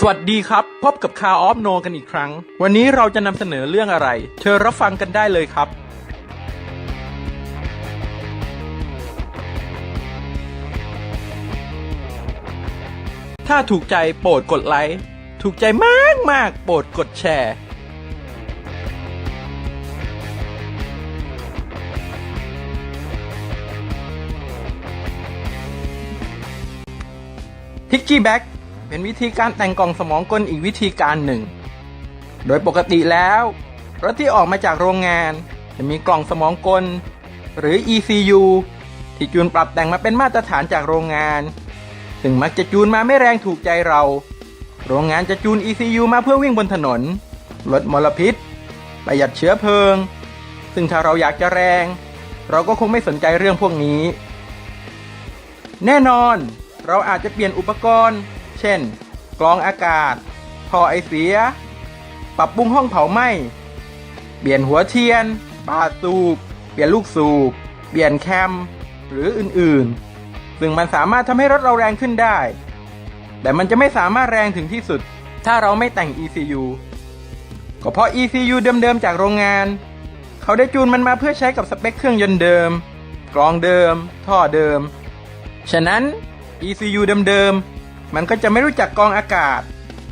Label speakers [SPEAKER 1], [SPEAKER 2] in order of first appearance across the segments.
[SPEAKER 1] สวัสดีครับ พบกับคาออฟโนกันอีกครั้ง วันนี้เราจะนำเสนอเรื่องอะไร เชิญรับฟังกันได้เลยครับ ถ้าถูกใจโปรดกดไลค์ ถูกใจมากมากโปรดกดแชร์พิกกี้แบ็ก เป็นวิธีการแต่งกล่องสมองกลอีกวิธีการหนึ่ง โดยปกติแล้วรถที่ออกมาจากโรงงานจะมีกล่องสมองกล หรือ ECU ที่จูนปรับแต่งมาเป็นมาตรฐานจากโรงงาน ซึ่งมักจะจูนมาไม่แรงถูกใจเรา โรงงานจะจูน ECU มาเพื่อวิ่งบนถนน ลดมลพิษ ประหยัดเชื้อเพลิง ซึ่งถ้าเราอยากจะแรง เราก็คงไม่สนใจเรื่องพวกนี้ แน่นอน เราอาจจะเปลี่ยนอุปกรณ์ เช่น กรองอากาศ ท่อไอเสีย ปรับปรุงห้องเผาไหม้ เปลี่ยนหัวเทียนปาสูบ เปลี่ยนลูกสูบ เปลี่ยนแคม หรืออื่นๆ ซึ่งมันสามารถทำให้รถเราแรงขึ้นได้ แต่มันจะไม่สามารถแรงถึงที่สุด ถ้าเราไม่แต่ง ECU ก็เพราะ ECU เดิมๆ จากโรงงาน เขาได้จูนมันมาเพื่อใช้กับสเปคเครื่องยนต์เดิม กรองเดิม ท่อเดิม ฉะนั้น ECU เดิมๆ มันก็จะไม่รู้จักกองอากาศ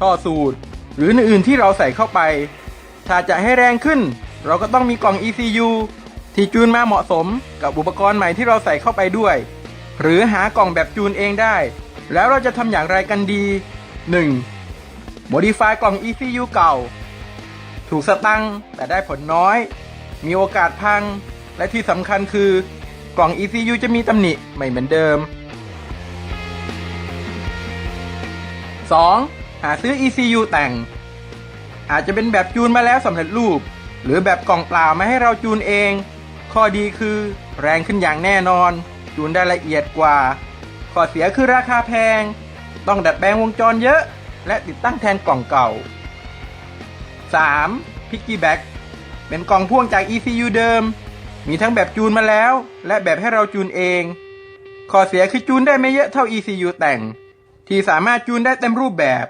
[SPEAKER 1] ท่อสูดหรืออื่นๆที่เราใส่เข้าไป ถ้าจะให้แรงขึ้น เราก็ต้องมีกล่อง ECU ที่จูนมาเหมาะสมกับอุปกรณ์ใหม่ที่เราใส่เข้าไปด้วย หรือหากล่องแบบจูนเองได้ แล้วเราจะทำอย่างไรกันดี 1. Modify กล่อง ECU เก่า ถูกสตังแต่ได้ผลน้อย มีโอกาสพัง และที่สำคัญคือกล่อง ECU จะมีตำหนิไม่เหมือนเดิม 2. หาซื้อ ECU แต่ง อาจจะเป็นแบบจูนมาแล้วสำเร็จรูป หรือแบบกล่องเปล่ามาให้เราจูนเอง ข้อดีคือแรงขึ้นอย่างแน่นอน จูนได้ละเอียดกว่า ข้อเสียคือราคาแพง ต้องดัดแปลงวงจรเยอะ และติดตั้งแทนกล่องเก่า 3. Piggyback เป็นกล่องพ่วงจาก ECU เดิม มีทั้งแบบจูนมาแล้ว และแบบให้เราจูนเอง ข้อเสียคือจูนได้ไม่เยอะเท่า ECU แต่ง ที่สามารถจูนได้เต็มรูปแบบ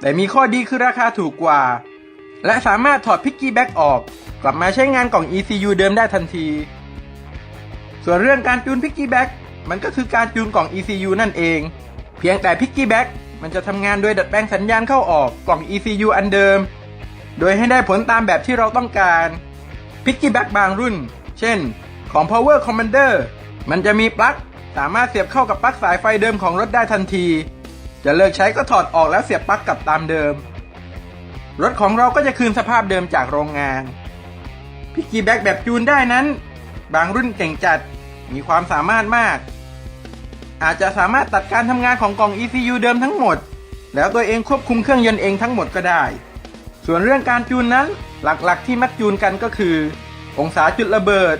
[SPEAKER 1] แต่มีข้อดีคือราคาถูกกว่า และสามารถถอดพิกกี้แบ็กออก กลับมาใช้งานกล่อง ECU เดิมได้ทันที ส่วนเรื่องการจูนพิกกี้แบ็กมันก็คือการจูนกล่อง ECU นั่นเอง เพียงแต่พิกกี้แบ็กมันจะทำงานโดยดัดแปลงสัญญาณเข้าออกกล่อง ECU อันเดิม โดยให้ได้ผลตามแบบที่เราต้องการพิกกี้แบ็กบางรุ่น เช่น ของ Power Commander มันจะมีปลั๊กสามารถเสียบเข้ากับปลั๊กสายไฟเดิมของรถได้ทันที จะเลิกใช้ก็ถอดออกแล้วเสียบปลั๊กกลับตามเดิม รถของเราก็จะคืนสภาพเดิมจากโรงงาน พิกกี้แบ็กแบบจูนได้นั้น บางรุ่นเก่งจัดมีความสามารถมาก อาจจะสามารถตัดการทำงานของกล่อง ECU เดิมทั้งหมด แล้วตัวเองควบคุมเครื่องยนต์เองทั้งหมดก็ได้ ส่วนเรื่องการจูนนั้นหลักๆ ที่มักจูนกันก็คือ องศาจุดระเบิด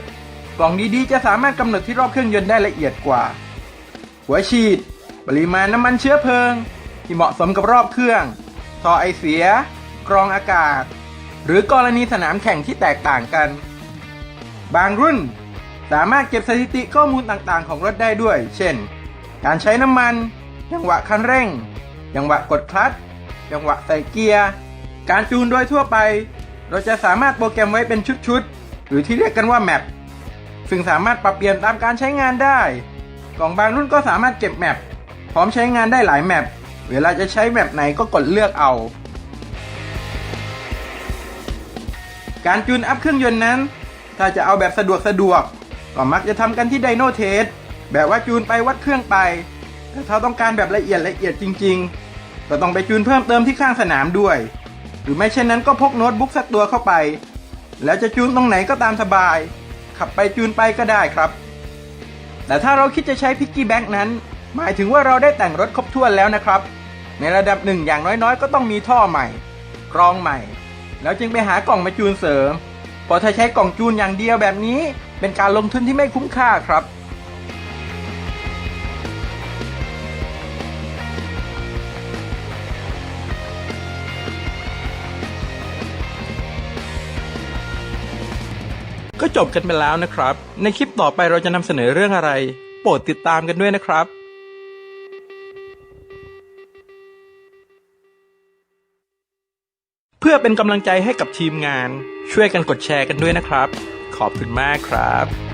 [SPEAKER 1] กล่องดีๆ จะสามารถกำหนดที่รอบเครื่องยนต์ได้ละเอียดกว่า หัวฉีด ปริมาณน้ำมันเชื้อเพลิง ที่เหมาะสมกับรอบเครื่อง ท่อไอเสีย กรองอากาศ หรือกรณีสนามแข่งที่แตกต่างกัน บางรุ่นสามารถเก็บสถิติข้อมูลต่างๆ ของรถได้ด้วย เช่น การใช้น้ำมัน จังหวะคันเร่ง จังหวะกดคลัตช์ จังหวะใส่เกียร์ การจูนโดยทั่วไป เราจะสามารถโปรแกรมไว้เป็นชุดๆ หรือที่เรียกกันว่าแมปซึ่งสามารถปรับเปลี่ยนตามการใช้งานได้ กล่องบางรุ่นก็สามารถเก็บแมป ร้อมใช้งานได้หลายแมป เวลาจะใช้แมปไหนก็กดเลือกเอา การจูนอัพเครื่องยนต์นั้น ถ้าจะเอาแบบสะดวกสะดวก ก็มักจะทำกันที่ไดโนเทสแบบว่าจูนไปวัดเครื่องไป แต่ถ้าต้องการแบบละเอียดละเอียดจริง ๆ ก็ต้องไปจูนเพิ่มเติมที่ข้างสนามด้วย หรือไม่เช่นนั้นก็พกโน้ตบุ๊กสักตัวเข้าไป แล้วจะจูนตรงไหนก็ตามสบาย ขับไปจูนไปก็ได้ครับ แต่ถ้าเราคิดจะใช้พิกกี้แบ็กนั้น หมายถึงว่าเราได้แต่งรถครบถ้วนแล้วนะครับ ในระดับหนึ่งอย่างน้อยๆ ก็ต้องมีท่อใหม่ กรองใหม่ แล้วจึงไปหากล่องมาจูนเสริมพราะถ้าใช้กล่องจูนอย่างเดียวแบบนี้ เป็นการลงทุนที่ไม่คุ้มค่าครับก็จบกันไปแล้วนะครับ ในคลิปต่อไปเราจะนำเสนอเรื่องอะไร โปรดติดตามกันด้วยนะครับ เพื่อเป็นกำลังใจให้กับทีมงาน ช่วยกันกดแชร์กันด้วยนะครับ ขอบคุณมากครับ